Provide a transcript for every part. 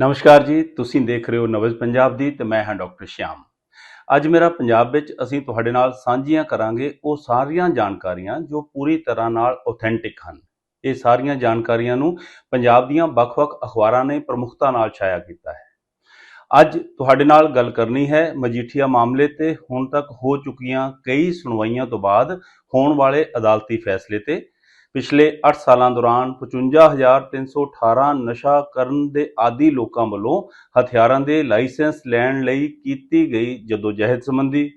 ਨਮਸਕਾਰ ਜੀ, ਤੁਸੀਂ ਦੇਖ ਰਹੇ ਹੋ ਨਵਜ ਪੰਜਾਬ ਦੀ ਤੇ ਮੈਂ ਹਾਂ ਡਾਕਟਰ ਸ਼ਿਆਮ। ਅੱਜ ਮੇਰਾ ਪੰਜਾਬ ਵਿੱਚ ਅਸੀਂ ਤੁਹਾਡੇ ਨਾਲ ਸਾਂਝੀਆਂ ਕਰਾਂਗੇ ਉਹ ਸਾਰੀਆਂ ਜਾਣਕਾਰੀਆਂ ਜੋ ਪੂਰੀ ਤਰ੍ਹਾਂ ਨਾਲ ਆਥੈਂਟਿਕ ਹਨ। ਇਹ ਸਾਰੀਆਂ ਜਾਣਕਾਰੀਆਂ ਨੂੰ ਪੰਜਾਬ ਦੀਆਂ ਵੱਖ-ਵੱਖ ਅਖਬਾਰਾਂ ਨੇ ਪ੍ਰਮੁਖਤਾ ਨਾਲ ਛਾਇਆ ਕੀਤਾ ਹੈ। ਅੱਜ ਤੁਹਾਡੇ ਨਾਲ ਗੱਲ ਕਰਨੀ ਹੈ ਮਜੀਠੀਆ ਮਾਮਲੇ ਤੇ, ਹੁਣ ਤੱਕ ਹੋ ਚੁੱਕੀਆਂ ਕਈ ਸੁਣਵਾਈਆਂ ਤੋਂ ਬਾਅਦ ਹੋਣ ਵਾਲੇ ਅਦਾਲਤੀ ਫੈਸਲੇ ਤੇ ਪਿਛਲੇ 8 ਸਾਲਾਂ ਦੌਰਾਨ 55318 ਨਸ਼ਾ ਕਰਨ ਦੇ ਆਦੀ ਲੋਕਾਂ ਵੱਲੋਂ ਹਥਿਆਰਾਂ ਦੇ ਲਾਇਸੈਂਸ ਲੈਣ ਲਈ ਕੀਤੀ ਗਈ ਜਦੋਜਹਿਦ ਸੰਬੰਧੀ।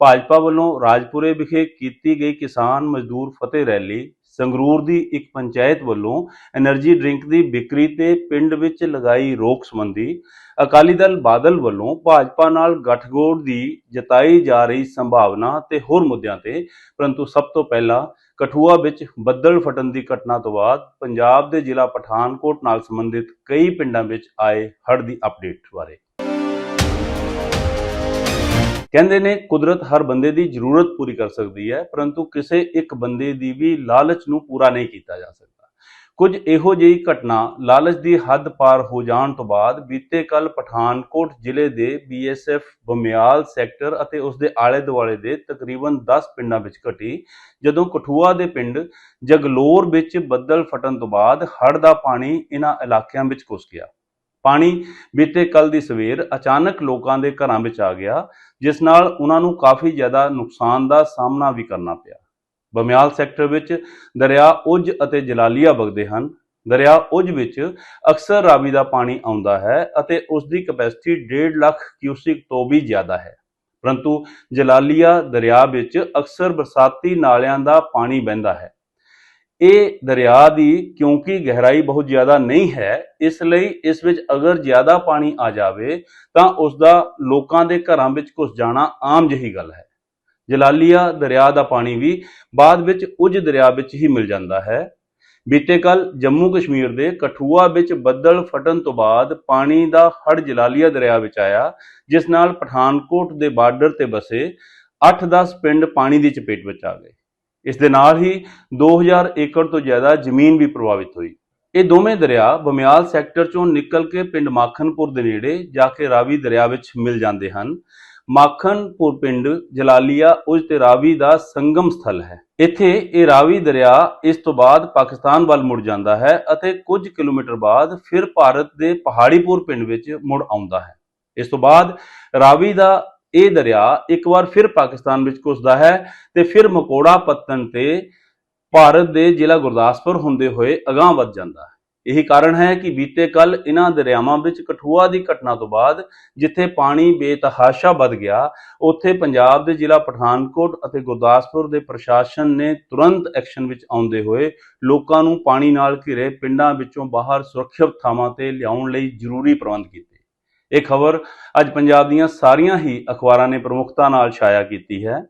ਭਾਜਪਾ ਵੱਲੋਂ ਰਾਜਪੁਰੇ ਵਿਖੇ ਕੀਤੀ ਗਈ ਕਿਸਾਨ ਮਜ਼ਦੂਰ ਫਤਿਹ ਰੈਲੀ ਸੰਗਰੂਰ ਦੀ ਇੱਕ ਪੰਚਾਇਤ ਵੱਲੋਂ એનર્ਜੀ ਡਰਿੰਕ ਦੀ ਵਿਕਰੀ ਤੇ ਪਿੰਡ ਵਿੱਚ ਲਗਾਈ ਰੋਕ ਸੰਬੰਧੀ ਅਕਾਲੀ ਦਲ ਬਾਦਲ ਵੱਲੋਂ ਭਾਜਪਾ ਨਾਲ ਗੱਠਜੋੜ ਦੀ ਜਤਾਈ ਜਾ ਰਹੀ ਸੰਭਾਵਨਾ ਤੇ ਹੋਰ ਮੁੱਦਿਆਂ ਤੇ, ਪਰੰਤੂ ਸਭ ਤੋਂ ਪਹਿਲਾਂ ਕਠੂਆ ਵਿੱਚ ਬੱਦਲ ਫਟਣ ਦੀ ਘਟਨਾ ਤੋਂ ਬਾਅਦ ਪੰਜਾਬ ਦੇ ਜ਼ਿਲ੍ਹਾ ਪਠਾਨਕੋਟ ਨਾਲ ਸੰਬੰਧਿਤ ਕਈ ਪਿੰਡਾਂ ਵਿੱਚ ਆਏ ਹੜ੍ਹ ਦੀ ਅਪਡੇਟ ਬਾਰੇ। ਕਹਿੰਦੇ ਨੇ ਕੁਦਰਤ ਹਰ ਬੰਦੇ ਦੀ ਜ਼ਰੂਰਤ ਪੂਰੀ ਕਰ ਸਕਦੀ ਹੈ, ਪਰੰਤੂ ਕਿਸੇ ਇੱਕ ਬੰਦੇ ਦੀ ਵੀ ਲਾਲਚ ਨੂੰ ਪੂਰਾ ਨਹੀਂ ਕੀਤਾ ਜਾ ਸਕਦਾ। ਕੁਝ ਇਹੋ ਜਿਹੀ ਘਟਨਾ ਲਾਲਚ ਦੀ ਹੱਦ ਪਾਰ ਹੋ ਜਾਣ ਤੋਂ ਬਾਅਦ ਬੀਤੇ ਕੱਲ ਪਠਾਨਕੋਟ ਜ਼ਿਲ੍ਹੇ ਦੇ ਬੀਐਸਐਫ ਬਮਿਆਲ ਸੈਕਟਰ ਅਤੇ ਉਸ ਦੇ ਆਲੇ ਦੁਆਲੇ ਦੇ ਤਕਰੀਬਨ 10 ਪਿੰਡਾਂ ਵਿੱਚ ਘਟੀ, ਜਦੋਂ ਕਠੂਆ ਦੇ ਪਿੰਡ ਜਗਲੋਰ ਵਿੱਚ ਬੱਦਲ ਫਟਣ ਤੋਂ ਬਾਅਦ ਹੜ੍ਹ ਦਾ ਪਾਣੀ ਇਹਨਾਂ ਇਲਾਕਿਆਂ ਵਿੱਚ ਘੁਸ ਗਿਆ। ਪਾਣੀ ਬੀਤੇ ਕੱਲ ਦੀ ਸਵੇਰ ਅਚਾਨਕ ਲੋਕਾਂ ਦੇ ਘਰਾਂ ਵਿੱਚ ਆ ਗਿਆ, ਜਿਸ ਨਾਲ ਉਹਨਾਂ ਨੂੰ ਕਾਫੀ ਜ਼ਿਆਦਾ ਨੁਕਸਾਨ ਦਾ ਸਾਹਮਣਾ ਵੀ ਕਰਨਾ ਪਿਆ। ਬਮਿਆਲ ਸੈਕਟਰ ਵਿੱਚ ਦਰਿਆ ਉਜ ਅਤੇ ਜਲਾਲੀਆ ਵਗਦੇ ਹਨ। ਦਰਿਆ ਉਜ ਵਿੱਚ ਅਕਸਰ ਰਾਵੀ ਦਾ ਪਾਣੀ ਆਉਂਦਾ ਹੈ ਅਤੇ ਉਸ ਦੀ ਕਪੈਸਿਟੀ 1.5 ਲੱਖ ਕਿਊਸਿਕ ਤੋਂ ਵੀ ਜ਼ਿਆਦਾ ਹੈ। ਪਰੰਤੂ ਜਲਾਲੀਆ ਦਰਿਆ ਵਿੱਚ ਅਕਸਰ ਬਰਸਾਤੀ ਨਾਲਿਆਂ ਦਾ ਪਾਣੀ ਵਹਿੰਦਾ ਹੈ। ਇਹ ਦਰਿਆ ਦੀ ਕਿਉਂਕਿ ਗਹਿਰਾਈ ਬਹੁਤ ਜ਼ਿਆਦਾ ਨਹੀਂ ਹੈ, ਇਸ ਲਈ ਇਸ ਵਿੱਚ ਅਗਰ ਜ਼ਿਆਦਾ ਪਾਣੀ ਆ ਜਾਵੇ, ਤਾਂ ਉਸ ਦਾ ਲੋਕਾਂ ਦੇ ਘਰਾਂ ਵਿੱਚ ਘੁਸ ਜਾਣਾ ਆਮ ਜਿਹੀ ਗੱਲ ਹੈ। ਜਲਾਲੀਆ ਦਰਿਆ ਦਾ ਪਾਣੀ ਵੀ ਬਾਅਦ ਵਿੱਚ ਉਜ ਦਰਿਆ ਵਿੱਚ ਹੀ ਮਿਲ ਜਾਂਦਾ ਹੈ। ਬੀਤੇ ਕੱਲ ਜੰਮੂ ਕਸ਼ਮੀਰ ਦੇ ਕਠੂਆ ਵਿੱਚ ਬੱਦਲ ਫਟਣ ਤੋਂ ਬਾਅਦ ਪਾਣੀ ਦਾ ਹੜ ਜਲਾਲੀਆ ਦਰਿਆ ਵਿੱਚ ਆਇਆ, ਜਿਸ ਨਾਲ ਪਠਾਨਕੋਟ ਦੇ ਬਾਰਡਰ ਤੇ ਬਸੇ 8-10 ਪਿੰਡ ਪਾਣੀ ਦੀ ਚਪੇਟ ਵਿੱਚ ਆ ਗਏ। ਇਸ ਦੇ ਨਾਲ ਹੀ 2000 ਏਕੜ ਤੋਂ ਜ਼ਿਆਦਾ ਜ਼ਮੀਨ ਵੀ ਪ੍ਰਭਾਵਿਤ ਹੋਈ। ਇਹ ਦੋਵੇਂ ਦਰਿਆ ਬਮਿਆਲ ਸੈਕਟਰ ਚੋਂ ਨਿਕਲ ਕੇ ਪਿੰਡ ਮਾਖਨਪੁਰ ਦੇ ਨੇੜੇ ਜਾ ਕੇ ਰਾਵੀ ਦਰਿਆ ਵਿੱਚ ਮਿਲ ਜਾਂਦੇ ਹਨ। ਮਾਖਨਪੁਰ ਪਿੰਡ ਜਲਾਲੀਆ ਉਜ ਤੇ ਰਾਵੀ ਦਾ ਸੰਗਮ ਸਥਲ ਹੈ। ਇੱਥੇ ਇਹ ਰਾਵੀ ਦਰਿਆ ਇਸ ਤੋਂ ਬਾਅਦ ਪਾਕਿਸਤਾਨ ਵੱਲ ਮੁੜ ਜਾਂਦਾ ਹੈ ਅਤੇ ਕੁਝ ਕਿਲੋਮੀਟਰ ਬਾਅਦ ਫਿਰ ਭਾਰਤ ਦੇ ਪਹਾੜੀਪੁਰ ਪਿੰਡ ਵਿੱਚ ਮੁੜ ਆਉਂਦਾ ਹੈ। ਇਸ ਤੋਂ ਬਾਅਦ ਰਾਵੀ ਦਾ ਇਹ ਦਰਿਆ ਇੱਕ ਵਾਰ ਫਿਰ ਪਾਕਿਸਤਾਨ ਵਿੱਚ ਘੁਸਦਾ ਹੈ ਤੇ ਫਿਰ ਮਕੋੜਾ ਪੱਤਨ ਤੇ ਭਾਰਤ ਦੇ ਜ਼ਿਲ੍ਹਾ ਗੁਰਦਾਸਪੁਰ ਹੁੰਦੇ ਹੋਏ ਅਗਾਂਹ ਵੱਧ ਜਾਂਦਾ ਹੈ। ਇਹੀ ਕਾਰਨ ਹੈ ਕਿ ਬੀਤੇ ਕੱਲ ਇਹਨਾਂ ਦਰਿਆਵਾਂ ਵਿੱਚ ਕਠੂਆ ਦੀ ਘਟਨਾ ਤੋਂ ਬਾਅਦ ਜਿੱਥੇ ਪਾਣੀ ਬੇਤਹਾਸ਼ਾ ਵੱਧ ਗਿਆ, ਉੱਥੇ ਪੰਜਾਬ ਦੇ ਜ਼ਿਲ੍ਹਾ ਪਠਾਨਕੋਟ ਅਤੇ ਗੁਰਦਾਸਪੁਰ ਦੇ ਪ੍ਰਸ਼ਾਸਨ ਨੇ ਤੁਰੰਤ ਐਕਸ਼ਨ ਵਿੱਚ ਆਉਂਦੇ ਹੋਏ ਲੋਕਾਂ ਨੂੰ ਪਾਣੀ ਨਾਲ ਘਿਰੇ ਪਿੰਡਾਂ ਵਿੱਚੋਂ ਬਾਹਰ ਸੁਰੱਖਿਅਤ ਥਾਵਾਂ ਤੇ ਲਿਆਉਣ ਲਈ ਜ਼ਰੂਰੀ ਪ੍ਰਬੰਧ ਕੀਤੇ। ਇਹ ਖਬਰ ਅੱਜ ਪੰਜਾਬ ਦੀਆਂ ਸਾਰੀਆਂ ਹੀ ਅਖਬਾਰਾਂ ਨੇ ਪ੍ਰਮੁਖਤਾ ਨਾਲ ਛਾਇਆ ਕੀਤੀ ਹੈ।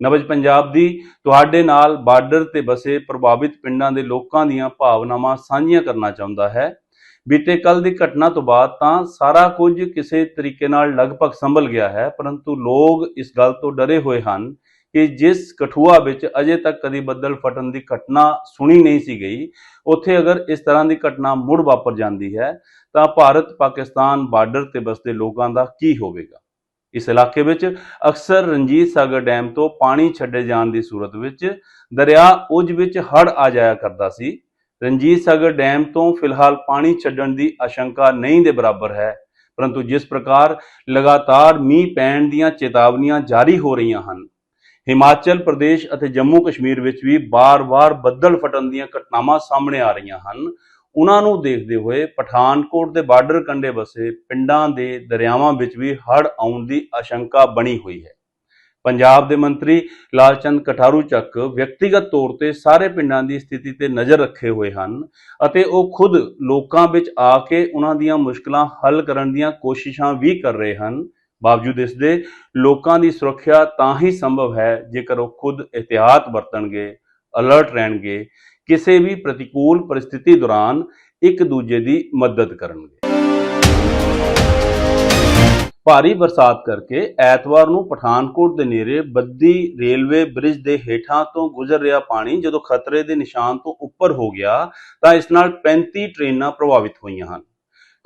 ਨਵਜ ਪੰਜਾਬ ਦੀ ਤੁਹਾਡੇ ਨਾਲ ਬਾਰਡਰ ਤੇ ਬਸੇ ਪ੍ਰਭਾਵਿਤ ਪਿੰਡਾਂ ਦੇ ਲੋਕਾਂ ਦੀਆਂ ਭਾਵਨਾਵਾਂ ਸਾਂਝੀਆਂ ਕਰਨਾ ਚਾਹੁੰਦਾ ਹੈ। ਬੀਤੇ ਕੱਲ ਦੀ ਘਟਨਾ ਤੋਂ ਬਾਅਦ ਤਾਂ ਸਾਰਾ ਕੁਝ ਕਿਸੇ ਤਰੀਕੇ ਨਾਲ ਲਗਭਗ ਸੰਭਲ ਗਿਆ ਹੈ, ਪਰੰਤੂ ਲੋਕ ਇਸ ਗੱਲ ਤੋਂ ਡਰੇ ਹੋਏ ਹਨ ਕਿ ਜਿਸ ਕਠੂਆ ਵਿੱਚ ਅਜੇ ਤੱਕ ਕਦੀ ਬੱਦਲ ਫਟਣ ਦੀ ਘਟਨਾ ਸੁਣੀ ਨਹੀਂ ਸੀ ਗਈ, ਉੱਥੇ ਅਗਰ ਇਸ ਤਰ੍ਹਾਂ ਦੀ ਘਟਨਾ ਮੁੜ ਵਾਪਰ ਜਾਂਦੀ ਹੈ, ਤਾਂ ਭਾਰਤ ਪਾਕਿਸਤਾਨ ਬਾਰਡਰ ਤੇ ਬਸਦੇ ਲੋਕਾਂ ਦਾ ਕੀ ਹੋਵੇਗਾ? ਇਸ ਇਲਾਕੇ ਵਿੱਚ ਅਕਸਰ ਰਣਜੀਤ ਸਾਗਰ ਡੈਮ ਤੋਂ ਪਾਣੀ ਛੱਡੇ ਜਾਣ ਦੀ ਸੂਰਤ ਵਿੱਚ ਦਰਿਆ ਉਜ ਵਿੱਚ ਹੜ੍ਹ ਆ ਜਾਇਆ ਕਰਦਾ ਸੀ। ਰਣਜੀਤ ਸਾਗਰ ਡੈਮ ਤੋਂ ਫਿਲਹਾਲ ਪਾਣੀ ਛੱਡਣ ਦੀ ਆਸ਼ੰਕਾ ਨਹੀਂ ਦੇ ਬਰਾਬਰ ਹੈ, ਪਰੰਤੂ ਜਿਸ ਪ੍ਰਕਾਰ ਲਗਾਤਾਰ ਮੀਂਹ ਪੈਣ ਦੀਆਂ ਚੇਤਾਵਨੀਆਂ ਜਾਰੀ ਹੋ ਰਹੀਆਂ ਹਨ ਹਿਮਾਚਲ ਪ੍ਰਦੇਸ਼ ਅਤੇ ਜੰਮੂ ਕਸ਼ਮੀਰ ਵਿੱਚ ਵੀ ਬਾਰ-ਬਾਰ ਬੱਦਲ ਫਟਣ ਦੀਆਂ ਘਟਨਾਵਾਂ ਸਾਹਮਣੇ ਆ ਰਹੀਆਂ ਹਨ। ਉਹਨਾਂ ਨੂੰ ਦੇਖਦੇ ਹੋਏ ਪਠਾਨਕੋਟ ਦੇ ਬਾਰਡਰ ਕੰਢੇ ਬਸੇ ਪਿੰਡਾਂ ਦੇ ਦਰਿਆਵਾਂ ਵਿੱਚ ਵੀ ਹੜ੍ਹ ਆਉਣ ਦੀ ਆਸ਼ੰਕਾ ਬਣੀ ਹੋਈ ਹੈ। ਪੰਜਾਬ ਦੇ ਮੰਤਰੀ ਲਾਲਚੰਦ ਕਟਾਰੂ ਚੱਕ ਵਿਅਕਤੀਗਤ ਤੌਰ ਤੇ ਸਾਰੇ ਪਿੰਡਾਂ ਦੀ ਸਥਿਤੀ ਤੇ ਨਜ਼ਰ ਰੱਖੇ ਹੋਏ ਹਨ ਅਤੇ ਉਹ ਖੁਦ ਲੋਕਾਂ ਵਿੱਚ ਆ ਕੇ ਉਹਨਾਂ ਦੀਆਂ ਮੁਸ਼ਕਲਾਂ ਹੱਲ ਕਰਨ ਦੀਆਂ ਕੋਸ਼ਿਸ਼ਾਂ ਵੀ ਕਰ ਰਹੇ ਹਨ। ਬਾਵਜੂਦ ਇਸ ਦੇ ਲੋਕਾਂ ਦੀ ਸੁਰੱਖਿਆ ਤਾਂ ਹੀ ਸੰਭਵ ਹੈ ਜੇਕਰ ਉਹ ਖੁਦ ਇhtiyਾਤ ਵਰਤਣਗੇ ਅਲਰਟ ਰਹਿਣਗੇ, ਕਿਸੇ ਵੀ ਪ੍ਰਤੀਕੂਲ ਪਰਿਸਥਿਤੀ ਦੌਰਾਨ ਇੱਕ ਦੂਜੇ ਦੀ ਮਦਦ ਕਰਨਗੇ। ਭਾਰੀ ਬਰਸਾਤ ਕਰਕੇ ਐਤਵਾਰ ਨੂੰ ਪਠਾਨਕੋਟ ਦੇ ਨੇੜੇ ਬੱਦੀ ਰੇਲਵੇ ਬ੍ਰਿਜ ਦੇ ਹੇਠਾਂ ਤੋਂ ਗੁਜ਼ਰ ਰਿਹਾ ਪਾਣੀ ਜਦੋਂ ਖਤਰੇ ਦੇ ਨਿਸ਼ਾਨ ਤੋਂ ਉੱਪਰ ਹੋ ਗਿਆ ਤਾਂ ਇਸ ਨਾਲ 35 ਟ੍ਰੇਨਾਂ ਪ੍ਰਭਾਵਿਤ ਹੋਈਆਂ ਹਨ।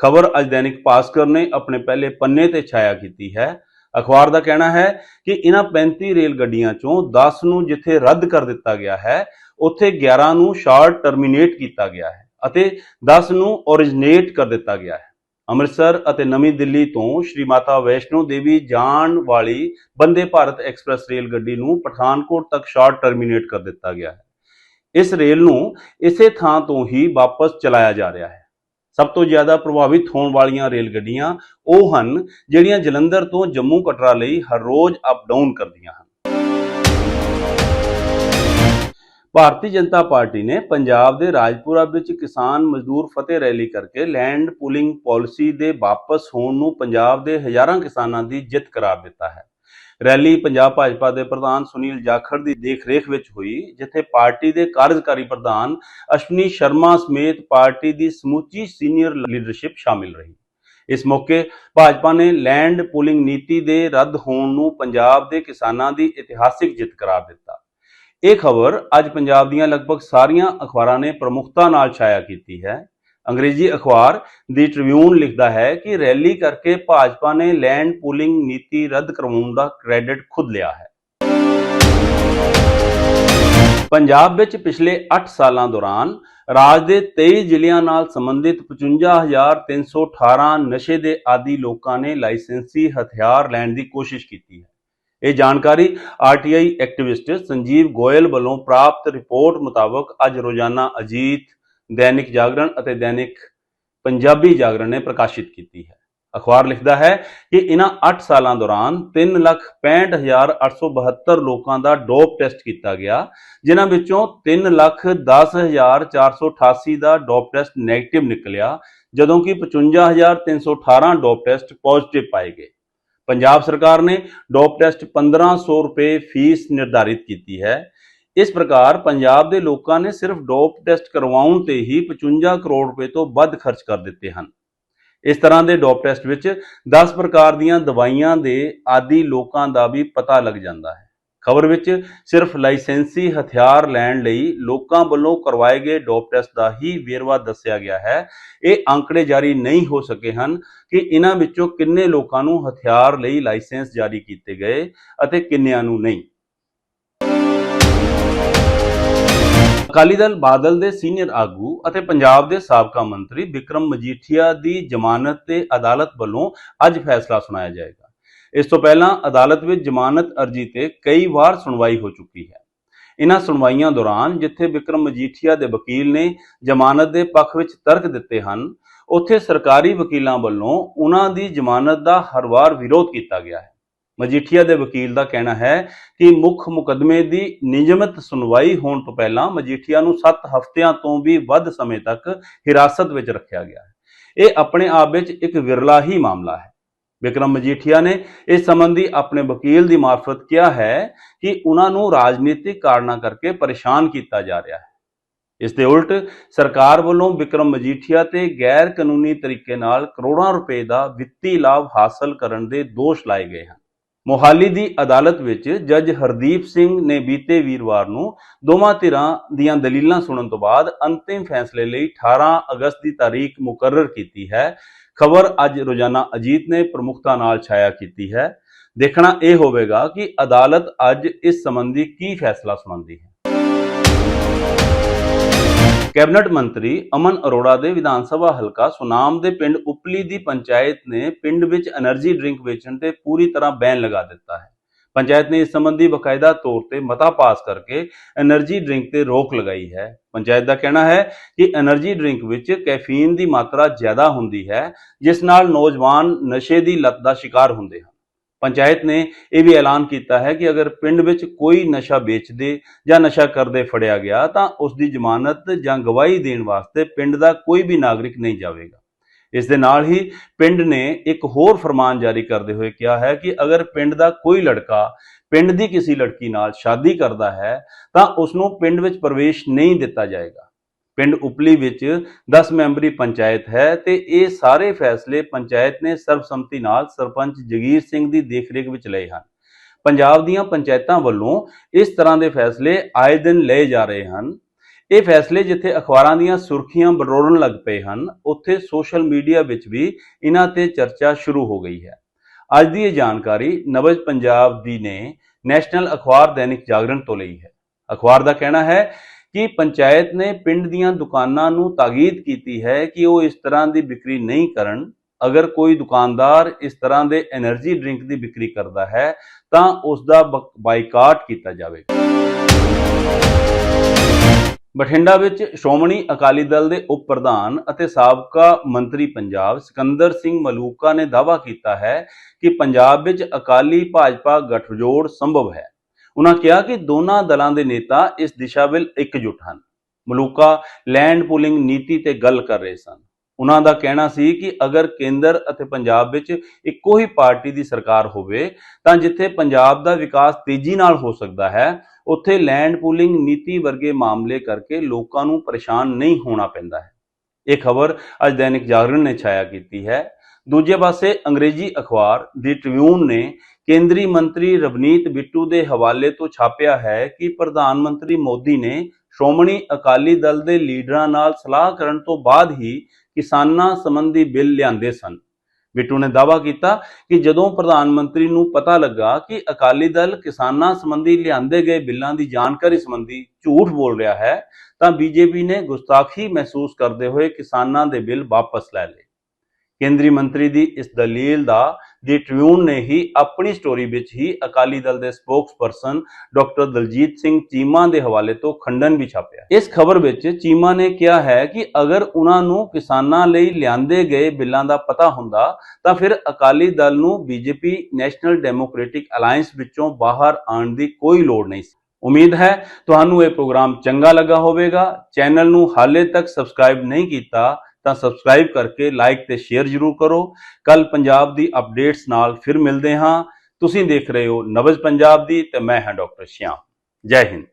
ਖਬਰ ਅੱਜ ਦੈਨਿਕ ਭਾਸਕਰ ਨੇ ਆਪਣੇ ਪਹਿਲੇ ਪੰਨੇ ਤੇ ਛਾਇਆ ਕੀਤੀ ਹੈ। ਅਖਬਾਰ ਦਾ ਕਹਿਣਾ ਹੈ ਕਿ ਇਹਨਾਂ 35 ਰੇਲ ਗੱਡੀਆਂ ਚੋਂ 10 ਨੂੰ ਜਿੱਥੇ ਰੱਦ ਕਰ ਦਿੱਤਾ ਗਿਆ ਹੈ, ਉੱਥੇ 11 ਨੂੰ ਸ਼ਾਰਟ ਟਰਮੀਨੇਟ ਕੀਤਾ ਗਿਆ ਹੈ ਅਤੇ 10 ਨੂੰ ਓਰੀਜਨੇਟ ਕਰ ਦਿੱਤਾ ਗਿਆ ਹੈ। ਅੰਮ੍ਰਿਤਸਰ ਅਤੇ ਨਵੀਂ ਦਿੱਲੀ ਤੋਂ ਸ਼੍ਰੀ ਮਾਤਾ ਵੈਸ਼ਨੋ ਦੇਵੀ ਜਾਣ ਵਾਲੀ ਬੰਦੇ ਭਾਰਤ ਐਕਸਪ੍ਰੈਸ ਰੇਲ ਗੱਡੀ ਨੂੰ ਪਠਾਨਕੋਟ ਤੱਕ ਸ਼ਾਰਟ ਟਰਮੀਨੇਟ ਕਰ ਦਿੱਤਾ ਗਿਆ ਹੈ। ਇਸ ਰੇਲ ਨੂੰ ਇਸੇ ਥਾਂ ਤੋਂ ਹੀ ਵਾਪਸ ਚਲਾਇਆ ਜਾ ਰਿਹਾ ਹੈ। ਸਭ ਤੋਂ ਜ਼ਿਆਦਾ ਪ੍ਰਭਾਵਿਤ ਹੋਣ ਵਾਲੀਆਂ ਰੇਲ ਗੱਡੀਆਂ ਉਹ ਹਨ, ਜਿਹੜੀਆਂ ਜਲੰਧਰ ਤੋਂ ਜੰਮੂ ਕਟਰਾ ਲਈ ਹਰ ਰੋਜ਼ ਅਪ ਡਾਊਨ ਕਰਦੀਆਂ ਹਨ। ਭਾਰਤੀ ਜਨਤਾ ਪਾਰਟੀ ਨੇ ਪੰਜਾਬ ਦੇ ਰਾਜਪੁਰਾ ਵਿੱਚ ਕਿਸਾਨ ਮਜ਼ਦੂਰ ਫਤਿਹ ਰੈਲੀ ਕਰਕੇ ਲੈਂਡ ਪੂਲਿੰਗ ਪਾਲਿਸੀ ਦੇ ਵਾਪਸ ਹੋਣ ਨੂੰ ਪੰਜਾਬ ਦੇ ਹਜ਼ਾਰਾਂ ਕਿਸਾਨਾਂ ਦੀ ਜਿੱਤ ਕਰਾਰ ਦਿੱਤਾ ਹੈ। ਰੈਲੀ ਪੰਜਾਬ ਭਾਜਪਾ ਦੇ ਪ੍ਰਧਾਨ ਸੁਨੀਲ ਜਾਖੜ ਦੀ ਦੇਖਰੇਖ ਵਿੱਚ ਹੋਈ, ਜਿੱਥੇ ਪਾਰਟੀ ਦੇ ਕਾਰਜਕਾਰੀ ਪ੍ਰਧਾਨ ਅਸ਼ਵਨੀ ਸ਼ਰਮਾ ਸਮੇਤ ਪਾਰਟੀ ਦੀ ਸਮੁੱਚੀ ਸੀਨੀਅਰ ਲੀਡਰਸ਼ਿਪ ਸ਼ਾਮਿਲ ਰਹੀ। ਇਸ ਮੌਕੇ ਭਾਜਪਾ ਨੇ ਲੈਂਡ ਪੂਲਿੰਗ ਨੀਤੀ ਦੇ ਰੱਦ ਹੋਣ ਨੂੰ ਪੰਜਾਬ ਦੇ ਕਿਸਾਨਾਂ ਦੀ ਇਤਿਹਾਸਿਕ ਜਿੱਤ ਕਰਾਰ ਦਿੱਤਾ। ਇਹ ਖਬਰ ਅੱਜ ਪੰਜਾਬ ਦੀਆਂ ਲਗਭਗ ਸਾਰੀਆਂ ਅਖਬਾਰਾਂ ਨੇ ਪ੍ਰਮੁਖਤਾ ਨਾਲ ਛਾਇਆ ਕੀਤੀ ਹੈ। ਅੰਗਰੇਜ਼ੀ ਅਖਬਾਰ ਦੀ ਟ੍ਰਿਬਿਊਨ ਲਿਖਦਾ ਹੈ ਕਿ ਰੈਲੀ ਕਰਕੇ ਭਾਜਪਾ ਨੇ ਲੈਂਡ ਪੂਲਿੰਗ ਨੀਤੀ ਰੱਦ ਕਰਵਾਉਣ ਦਾ ਕ੍ਰੈਡਿਟ ਖੁਦ ਲਿਆ ਹੈ। ਪੰਜਾਬ ਵਿੱਚ ਪਿਛਲੇ 8 ਸਾਲਾਂ ਦੌਰਾਨ ਰਾਜ ਦੇ 23 ਜ਼ਿਲ੍ਹਿਆਂ ਨਾਲ ਸੰਬੰਧਿਤ 55318 ਨਸ਼ੇ ਦੇ ਆਦੀ ਲੋਕਾਂ ਨੇ ਲਾਇਸੈਂਸੀ ਹਥਿਆਰ ਲੈਣ ਦੀ ਕੋਸ਼ਿਸ਼ ਕੀਤੀ ਹੈ। ਇਹ ਜਾਣਕਾਰੀ ਆਰਟੀਆਈ ਐਕਟਿਵਿਸਟ ਸੰਜੀਵ ਗੋਇਲ ਵੱਲੋਂ ਪ੍ਰਾਪਤ ਰਿਪੋਰਟ ਮੁਤਾਬਕ ਅੱਜ ਰੋਜ਼ਾਨਾ ਅਜੀਤ ਦੈਨਿਕ ਜਾਗਰਣ ਅਤੇ ਦੈਨਿਕ ਪੰਜਾਬੀ ਜਾਗਰਣ ਨੇ ਪ੍ਰਕਾਸ਼ਿਤ ਕੀਤੀ ਹੈ। ਅਖਬਾਰ ਲਿਖਦਾ ਹੈ ਕਿ ਇਹਨਾਂ 8 ਸਾਲਾਂ ਦੌਰਾਨ 365872 ਲੋਕਾਂ ਦਾ ਡੋਪ ਟੈਸਟ ਕੀਤਾ ਗਿਆ, ਜਿਨ੍ਹਾਂ ਵਿੱਚੋਂ 310488 ਦਾ ਡੋਪ ਟੈਸਟ 네ਗੇਟਿਵ ਨਿਕਲਿਆ, ਜਦੋਂ ਕਿ 55318 ਡੋਪ ਟੈਸਟ ਪੋਜ਼ਿਟਿਵ ਪਾਏ ਗਏ। ਪੰਜਾਬ ਸਰਕਾਰ ਨੇ ਡੋਪ ਟੈਸਟ 1500 ਰੁਪਏ ਫੀਸ ਨਿਰਧਾਰਿਤ ਕੀਤੀ ਹੈ। ਇਸ ਪ੍ਰਕਾਰ ਪੰਜਾਬ ਦੇ ਲੋਕਾਂ ਨੇ ਸਿਰਫ ਡੋਪ ਟੈਸਟ ਕਰਵਾਉਣ ਤੇ ਹੀ 55 ਕਰੋੜ ਰੁਪਏ ਤੋਂ ਵੱਧ ਖਰਚ ਕਰ ਦਿੱਤੇ ਹਨ। ਇਸ ਤਰ੍ਹਾਂ ਦੇ ਡੋਪ ਟੈਸਟ ਵਿੱਚ 10 ਪ੍ਰਕਾਰ ਦੀਆਂ ਦਵਾਈਆਂ ਦੇ ਆਦੀ ਲੋਕਾਂ ਦਾ ਵੀ ਪਤਾ ਲੱਗ ਜਾਂਦਾ ਹੈ। ਖਬਰ ਵਿੱਚ ਸਿਰਫ ਲਾਇਸੈਂਸੀ ਹਥਿਆਰ ਲੈਣ ਲਈ ਲੋਕਾਂ ਵੱਲੋਂ ਕਰਵਾਏ ਗਏ ਡੋਪ ਟੈਸਟ ਦਾ ਹੀ ਵੇਰਵਾ ਦੱਸਿਆ ਗਿਆ ਹੈ। ਇਹ ਅੰਕੜੇ ਜਾਰੀ ਨਹੀਂ ਹੋ ਸਕੇ ਹਨ ਕਿ ਇਹਨਾਂ ਵਿੱਚੋਂ ਕਿੰਨੇ ਲੋਕਾਂ ਨੂੰ ਹਥਿਆਰ ਲਈ ਲਾਇਸੈਂਸ ਜਾਰੀ ਕੀਤੇ ਗਏ ਅਤੇ ਕਿੰਨਿਆਂ ਨੂੰ ਨਹੀਂ। ਅਕਾਲੀ ਦਲ ਬਾਦਲ ਦੇ ਸੀਨੀਅਰ ਆਗੂ ਅਤੇ ਪੰਜਾਬ ਦੇ ਸਾਬਕਾ ਮੰਤਰੀ ਵਿਕਰਮ ਮਜੀਠੀਆ ਦੀ ਜ਼ਮਾਨਤ ਤੇ ਅਦਾਲਤ ਵੱਲੋਂ ਅੱਜ ਫੈਸਲਾ ਸੁਣਾਇਆ ਜਾਏਗਾ। ਇਸ ਤੋਂ ਪਹਿਲਾਂ ਅਦਾਲਤ ਵਿੱਚ ਜ਼ਮਾਨਤ ਅਰਜ਼ੀ ਤੇ ਕਈ ਵਾਰ ਸੁਣਵਾਈ ਹੋ ਚੁੱਕੀ ਹੈ। ਇਹਨਾਂ ਸੁਣਵਾਈਆਂ ਦੌਰਾਨ ਜਿੱਥੇ ਵਿਕਰਮ ਮਜੀਠੀਆ ਦੇ ਵਕੀਲ ਨੇ ਜ਼ਮਾਨਤ ਦੇ ਪੱਖ ਵਿੱਚ ਤਰਕ ਦਿੱਤੇ ਹਨ, ਉੱਥੇ ਸਰਕਾਰੀ ਵਕੀਲਾਂ ਵੱਲੋਂ ਉਹਨਾਂ ਦੀ ਜ਼ਮਾਨਤ ਦਾ ਹਰ ਵਾਰ ਵਿਰੋਧ ਕੀਤਾ ਗਿਆ ਹੈ। ਮਜੀਠੀਆ ਦੇ ਵਕੀਲ ਦਾ ਕਹਿਣਾ ਹੈ ਕਿ ਮੁੱਖ ਮੁਕਦਮੇ ਦੀ ਨਿਯਮਿਤ ਸੁਣਵਾਈ ਹੋਣ ਤੋਂ ਪਹਿਲਾਂ ਮਜੀਠੀਆ ਨੂੰ 7 ਹਫ਼ਤਿਆਂ ਤੋਂ ਵੀ ਵੱਧ ਸਮੇਂ ਤੱਕ ਹਿਰਾਸਤ ਵਿੱਚ ਰੱਖਿਆ ਗਿਆ ਹੈ। ਇਹ ਆਪਣੇ ਆਪ ਵਿੱਚ ਇੱਕ ਵਿਰਲਾ ਹੀ ਮਾਮਲਾ ਹੈ। ਵਿਕਰਮ ਮਜੀਠੀਆ ਨੇ ਇਸ ਸੰਬੰਧੀ ਆਪਣੇ ਵਕੀਲ ਦੀ ਮਾਰਫਤ ਕਿਹਾ ਹੈ ਕਿ ਉਹਨਾਂ ਨੂੰ ਰਾਜਨੀਤਿਕ ਕਾਰਨਾਂ ਕਰਕੇ ਪਰੇਸ਼ਾਨ ਕੀਤਾ ਜਾ ਰਿਹਾ ਹੈ। ਇਸ ਦੇ ਉਲਟ ਸਰਕਾਰ ਵੱਲੋਂ ਵਿਕਰਮ ਮਜੀਠੀਆ ਤੇ ਗੈਰ ਕਾਨੂੰਨੀ ਤਰੀਕੇ ਨਾਲ ਕਰੋੜਾਂ ਰੁਪਏ ਦਾ ਵਿੱਤੀ ਲਾਭ ਹਾਸਲ ਕਰਨ ਦੇ ਦੋਸ਼ ਲਾਏ ਗਏ ਹਨ। ਮੋਹਾਲੀ ਦੀ ਅਦਾਲਤ ਵਿੱਚ ਜੱਜ ਹਰਦੀਪ ਸਿੰਘ ਨੇ ਬੀਤੇ ਵੀਰਵਾਰ ਨੂੰ ਦੋਵਾਂ ਧਿਰਾਂ ਦੀਆਂ ਦਲੀਲਾਂ ਸੁਣਨ ਤੋਂ ਬਾਅਦ ਅੰਤਿਮ ਫੈਸਲੇ ਲਈ 18 ਅਗਸਤ ਦੀ ਤਾਰੀਖ ਮੁਕਰਰ ਕੀਤੀ ਹੈ। ਖਬਰ ਅੱਜ ਰੋਜ਼ਾਨਾ ਅਜੀਤ ਨੇ ਪ੍ਰਮੁਖਤਾ ਨਾਲ ਛਾਇਆ ਕੀਤੀ ਹੈ। ਦੇਖਣਾ ਇਹ ਹੋਵੇਗਾ ਕਿ ਅਦਾਲਤ ਅੱਜ ਇਸ ਸੰਬੰਧੀ ਕੀ ਫੈਸਲਾ ਸੁਣਾਉਂਦੀ ਹੈ। ਕੈਬਨਟ ਮੰਤਰੀ ਅਮਨ ਅਰੋੜਾ ਦੇ ਵਿਧਾਨ ਸਭਾ ਹਲਕਾ ਸੁਨਾਮ ਦੇ ਪਿੰਡ ਉਪਲੀ ਦੀ ਪੰਚਾਇਤ ਨੇ ਪਿੰਡ ਵਿੱਚ એનર્ਜੀ ਡਰਿੰਕ ਵੇਚਣ ਤੇ ਪੂਰੀ ਤਰ੍ਹਾਂ ਬੈਨ ਲਗਾ ਦਿੱਤਾ ਹੈ। ਪੰਚਾਇਤ ਨੇ ਇਸ ਸੰਬੰਧੀ ਬਕਾਇਦਾ ਤੌਰ ਤੇ ਮਤਾ ਪਾਸ ਕਰਕੇ એનર્ਜੀ ਡਰਿੰਕ ਤੇ ਰੋਕ ਲਗਾਈ ਹੈ। ਪੰਚਾਇਤ ਦਾ ਕਹਿਣਾ ਹੈ ਕਿ એનર્ਜੀ ਡਰਿੰਕ ਵਿੱਚ ਕੈਫੀਨ ਦੀ ਮਾਤਰਾ ਜ਼ਿਆਦਾ ਹੁੰਦੀ ਹੈ, ਜਿਸ ਨਾਲ ਨੌਜਵਾਨ ਨਸ਼ੇ ਦੀ ਲਤ ਦਾ ਸ਼ਿਕਾਰ ਹੁੰਦੇ ਹਨ। ਪੰਚਾਇਤ ਨੇ ਇਹ ਵੀ ਐਲਾਨ ਕੀਤਾ ਹੈ ਕਿ ਅਗਰ ਪਿੰਡ ਵਿੱਚ ਕੋਈ ਨਸ਼ਾ ਵੇਚਦੇ ਜਾਂ ਨਸ਼ਾ ਕਰਦੇ ਫੜਿਆ ਗਿਆ, ਤਾਂ ਉਸ ਦੀ ਜ਼ਮਾਨਤ ਜਾਂ ਗਵਾਹੀ ਦੇਣ ਵਾਸਤੇ ਪਿੰਡ ਦਾ ਕੋਈ ਵੀ ਨਾਗਰਿਕ ਨਹੀਂ ਜਾਵੇਗਾ। ਇਸ ਦੇ ਨਾਲ ਹੀ ਪਿੰਡ ਨੇ ਇੱਕ ਹੋਰ ਫਰਮਾਨ ਜਾਰੀ ਕਰਦੇ ਹੋਏ ਕਿਹਾ ਹੈ ਕਿ ਅਗਰ ਪਿੰਡ ਦਾ ਕੋਈ ਲੜਕਾ ਪਿੰਡ ਦੀ ਕਿਸੇ ਲੜਕੀ ਨਾਲ ਸ਼ਾਦੀ ਕਰਦਾ ਹੈ, ਤਾਂ ਉਸ ਨੂੰ ਪਿੰਡ ਵਿੱਚ ਪ੍ਰਵੇਸ਼ ਨਹੀਂ ਦਿੱਤਾ ਜਾਏਗਾ। ਪਿੰਡ ਉਪਲੀ ਵਿੱਚ 10 ਮੈਂਬਰੀ ਪੰਚਾਇਤ ਹੈ ਤੇ ਇਹ ਸਾਰੇ ਫੈਸਲੇ ਪੰਚਾਇਤ ਨੇ ਸਰਬਸੰਮਤੀ ਨਾਲ ਸਰਪੰਚ ਜਗੀਰ ਸਿੰਘ ਦੀ ਦੇਖਰੇਖ ਵਿੱਚ ਲਏ ਹਨ। ਪੰਜਾਬ ਦੀਆਂ ਪੰਚਾਇਤਾਂ ਵੱਲੋਂ ਇਸ ਤਰ੍ਹਾਂ ਦੇ ਫੈਸਲੇ ਆਏ ਦਿਨ ਲਏ ਜਾ ਰਹੇ ਹਨ। ਇਹ ਫੈਸਲੇ ਜਿੱਥੇ ਅਖਬਾਰਾਂ ਦੀਆਂ ਸੁਰਖੀਆਂ ਬਰੋੜਨ ਲੱਗ ਪਏ ਹਨ, ਉੱਥੇ ਸੋਸ਼ਲ ਮੀਡੀਆ ਵਿੱਚ ਵੀ ਇਹਨਾਂ ਤੇ ਚਰਚਾ ਸ਼ੁਰੂ ਹੋ ਗਈ ਹੈ। ਅੱਜ ਦੀ ਇਹ ਜਾਣਕਾਰੀ ਨਵਜ ਪੰਜਾਬ ਦੀ ਨੇ ਨੈਸ਼ਨਲ ਅਖਬਾਰ ਦੈਨਿਕ ਜਾਗਰਣ ਤੋਂ ਲਈ ਹੈ। ਅਖਬਾਰ ਦਾ ਕਹਿਣਾ ਹੈ ਕਿ ਪੰਚਾਇਤ ਨੇ ਪਿੰਡ ਦੀਆਂ ਦੁਕਾਨਾਂ ਨੂੰ ਤਾਗੀਦ ਕੀਤੀ ਹੈ ਕਿ ਉਹ ਇਸ ਤਰ੍ਹਾਂ ਦੀ ਵਿਕਰੀ ਨਹੀਂ ਕਰਨ। ਅਗਰ ਕੋਈ ਦੁਕਾਨਦਾਰ ਇਸ ਤਰ੍ਹਾਂ ਦੇ એનર્ਜੀ ਡਰਿੰਕ ਦੀ ਵਿਕਰੀ ਕਰਦਾ ਹੈ, ਤਾਂ ਉਸ ਦਾ ਬਾਈਕਾਟ ਕੀਤਾ ਜਾਵੇ। ਬਠਿੰਡਾ ਵਿੱਚ ਸ਼੍ਰੋਮਣੀ ਅਕਾਲੀ ਦਲ ਦੇ ਉਪ ਪ੍ਰਧਾਨ ਅਤੇ ਸਾਬਕਾ ਮੰਤਰੀ ਪੰਜਾਬ ਸਿਕੰਦਰ ਸਿੰਘ ਮਲੂਕਾ ਨੇ ਦਾਅਵਾ ਕੀਤਾ ਹੈ ਕਿ ਪੰਜਾਬ ਵਿੱਚ ਅਕਾਲੀ ਭਾਜਪਾ ਗਠਜੋੜ ਸੰਭਵ ਹੈ। ਉਹਨਾਂ ਕਿਹਾ ਕਿ ਦੋਨਾਂ ਦਲਾਂ ਦੇ ਨੇਤਾ ਇਸ ਦਿਸ਼ਾ ਵੱਲ ਇਕਜੁੱਟ ਹਨ। ਮਲੂਕਾ ਲੈਂਡ ਪੂਲਿੰਗ ਨੀਤੀ ਤੇ ਗੱਲ ਕਰ ਰਹੇ ਸਨ। ਉਹਨਾਂ ਦਾ ਕਹਿਣਾ ਸੀ ਕਿ ਅਗਰ ਕੇਂਦਰ ਅਤੇ ਪੰਜਾਬ ਵਿੱਚ ਇੱਕੋ ਹੀ ਪਾਰਟੀ ਦੀ ਸਰਕਾਰ ਹੋਵੇ, ਤਾਂ ਜਿੱਥੇ ਪੰਜਾਬ ਦਾ ਵਿਕਾਸ ਤੇਜ਼ੀ ਨਾਲ ਹੋ ਸਕਦਾ ਹੈ, ਉੱਥੇ ਲੈਂਡ ਪੂਲਿੰਗ ਨੀਤੀ ਵਰਗੇ ਮਾਮਲੇ ਕਰਕੇ ਲੋਕਾਂ ਨੂੰ ਪਰੇਸ਼ਾਨ ਨਹੀਂ ਹੋਣਾ ਪੈਂਦਾ ਹੈ। ਇਹ ਖਬਰ ਅੱਜ ਦੈਨਿਕ ਜਾਗਰਣ ਨੇ ਛਾਇਆ ਕੀਤੀ ਹੈ। ਦੂਜੇ ਪਾਸੇ ਅੰਗਰੇਜ਼ੀ ਅਖਬਾਰ ਦੀ ਟ੍ਰਿਬਿਊਨ ਨੇ ਕੇਂਦਰੀ ਮੰਤਰੀ ਰਵਨੀਤ ਬਿੱਟੂ ਦੇ ਹਵਾਲੇ ਤੋਂ ਛਾਪਿਆ ਹੈ ਕਿ ਪ੍ਰਧਾਨ ਮੰਤਰੀ ਮੋਦੀ ਨੇ ਸ਼੍ਰੋਮਣੀ ਅਕਾਲੀ ਦਲ ਦੇ ਲੀਡਰਾਂ ਨਾਲ ਸਲਾਹ ਕਰਨ ਤੋਂ ਬਾਅਦ ਹੀ ਕਿਸਾਨਾਂ ਸੰਬੰਧੀ ਬਿੱਲ ਲਿਆਂਦੇ ਸਨ। ਬਿੱਟੂ ਨੇ ਦਾਅਵਾ ਕੀਤਾ ਕਿ ਜਦੋਂ ਪ੍ਰਧਾਨ ਮੰਤਰੀ ਨੂੰ ਪਤਾ ਲੱਗਾ ਕਿ ਅਕਾਲੀ ਦਲ ਕਿਸਾਨਾਂ ਸੰਬੰਧੀ ਲਿਆਂਦੇ ਗਏ ਬਿੱਲਾਂ ਦੀ ਜਾਣਕਾਰੀ ਸੰਬੰਧੀ ਝੂਠ ਬੋਲ ਰਿਹਾ ਹੈ, ਤਾਂ ਬੀਜੇਪੀ ਨੇ ਗੁਸਤਾਖੀ ਮਹਿਸੂਸ ਕਰਦੇ ਹੋਏ ਕਿਸਾਨਾਂ ਦੇ ਬਿੱਲ ਵਾਪਸ ਲੈ ਲਏ। ਕੇਂਦਰੀ ਮੰਤਰੀ ਦੀ ਇਸ ਦਲੀਲ ਦਾ ਦੀ ਟ੍ਰਿਬਿਊਨ ਨੇ ਹੀ ਆਪਣੀ ਸਟੋਰੀ ਵਿੱਚ ਹੀ ਅਕਾਲੀ ਦਲ ਦੇ ਸਪੋਕਸਪਰਸਨ ਡਾਕਟਰ ਦਲਜੀਤ ਸਿੰਘ ਚੀਮਾ ਦੇ ਹਵਾਲੇ ਤੋਂ ਖੰਡਨ ਵੀ ਛਾਪਿਆ। ਇਸ ਖਬਰ ਵਿੱਚ ਚੀਮਾ ਨੇ ਕਿਹਾ ਹੈ ਕਿ ਅਗਰ ਉਹਨਾਂ ਨੂੰ ਕਿਸਾਨਾਂ ਲਈ ਲਿਆਂਦੇ ਗਏ ਬਿੱਲਾਂ ਦਾ ਪਤਾ ਹੁੰਦਾ, ਤਾਂ ਫਿਰ ਅਕਾਲੀ ਦਲ ਨੂੰ ਬੀਜੇਪੀ ਨੈਸ਼ਨਲ ਡੈਮੋਕ੍ਰੈਟਿਕ ਅਲਾਈਅੰਸ ਵਿੱਚੋਂ ਬਾਹਰ ਆਉਣ ਦੀ ਕੋਈ ਲੋੜ ਨਹੀਂ ਸੀ। ਉਮੀਦ ਹੈ ਤੁਹਾਨੂੰ ਇਹ ਪ੍ਰੋਗਰਾਮ ਚੰਗਾ ਲੱਗਾ ਹੋਵੇਗਾ। ਚੈਨਲ ਨੂੰ ਹਾਲੇ ਤੱਕ ਸਬਸਕ੍ਰਾਈਬ ਨਹੀਂ ਕੀਤਾ ਤਾਂ ਸਬਸਕ੍ਰਾਈਬ ਕਰਕੇ ਲਾਈਕ ਤੇ ਸ਼ੇਅਰ ਜ਼ਰੂਰ ਕਰੋ। ਕੱਲ ਪੰਜਾਬ ਦੀ ਅਪਡੇਟਸ ਨਾਲ ਫਿਰ ਮਿਲਦੇ ਹਾਂ। ਤੁਸੀਂ ਦੇਖ ਰਹੇ ਹੋ ਨਵਜ ਪੰਜਾਬ ਦੀ ਤੇ ਮੈਂ ਹਾਂ ਡਾਕਟਰ ਸ਼ਿਆਮ ਜੈ ਹਿੰਦ।